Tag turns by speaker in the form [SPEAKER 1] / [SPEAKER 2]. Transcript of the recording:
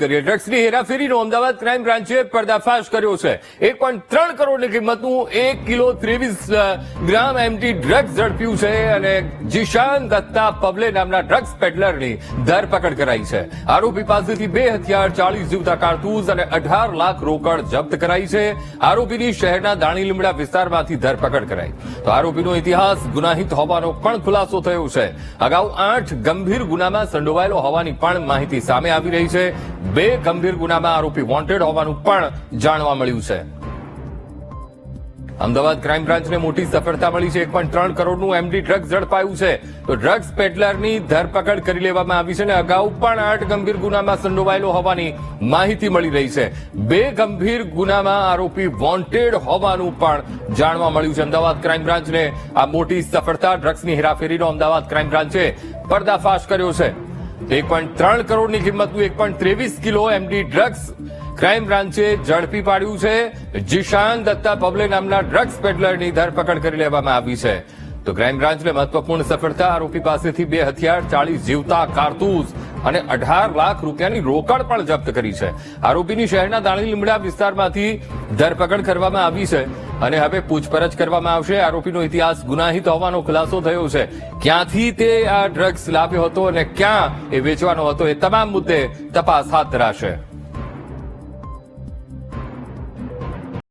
[SPEAKER 1] કરીએ. ડ્રગ્સની હેરાફેરીનો અમદાવાદ ક્રાઇમ બ્રાન્ચે પર્દાફાશ કર્યો છે. એક પોઈન્ટ ત્રણ કરોડની કિંમતનું એક કિલો ત્રેવીસ ગ્રામ એમટી ડ્રગ્સ ઝડપ્યું છે અને જીશાન દત્તા પબલે નામના ડ્રગ્સ પેડલરની ધરપકડ કરાઈ છે. આરોપી પાસેથી બે હથિયાર ચાલીસ જીવતા કારતૂસ અને અઢાર લાખ રોકડ જપ્ત કરાઈ છે. આરોપીની શહેરના દાણી લીમડા વિસ્તારમાંથી ધરપકડ કરાઈ. તો આરોપીનો ઇતિહાસ ગુનાહિત હોવાનો પણ ખુલાસો થયો છે. અગાઉ આઠ ગંભીર ગુનામાં સંડોવાયેલો હોવાની પણ માહિતી સામે આવી રહી છે. બે ગંભીર ગુનામાં આરોપી વોન્ટેડ હોવાનું પણ જાણવા મળ્યું છે. અમદાવાદ ક્રાઇમ બ્રાન્ચને મોટી સફળતા મળી છે. એક પોઈન્ટ ત્રણ કરોડનું એમડી ડ્રગ્સ ઝડપાયું છે. તો ડ્રગ્સ પેડલરની ધરપકડ કરી લેવામાં આવી છે અને અગાઉ પણ આઠ ગંભીર ગુનામાં સંડોવાયેલો હોવાની માહિતી મળી રહી છે. બે ગંભીર ગુનામાં આરોપી વોન્ટેડ હોવાનું પણ જાણવા મળ્યું છે. અમદાવાદ ક્રાઇમ બ્રાન્ચને આ મોટી સફળતા ડ્રગ્સની હેરાફેરીનો અમદાવાદ ક્રાઇમ બ્રાન્ચે પર્દાફાશ કર્યો છે. એક પોઈન્ટ ત્રણ કરોડની કિંમતનું એક પોઈન્ટ ત્રેવીસ કિલો એમડી ડ્રગ્સ ક્રાઇમ બ્રાન્ચે ઝડપી પાડ્યું છે. જીશાન દત્તા પબલે નામના ડ્રગ્સ પેડલરની ધરપકડ કરી લેવામાં આવી છે. તો ક્રાઇમ બ્રાન્ચને મહત્વપૂર્ણ સફળતા આરોપી પાસેથી બે હથિયાર ચાલીસ જીવતા, કારતૂસ અને અઢાર લાખ રૂપિયાની રોકડ પણ જપ્ત કરી છે. આરોપીની શહેરના દાણી લીમડા વિસ્તારમાંથી ધરપકડ કરવામાં આવી છે. અને હવે પૂછપરછ કરવામાં આવશે. આરોપીનો ઇતિહાસ ગુનાહિત હોવાનો ખુલાસો થયો છે. ક્યાંથી તે આ ડ્રગ્સ લાવ્યો હતો અને ક્યાં એ વેચવાનો હતો એ તમામ મુદ્દે તપાસ હાથ ધરાશે.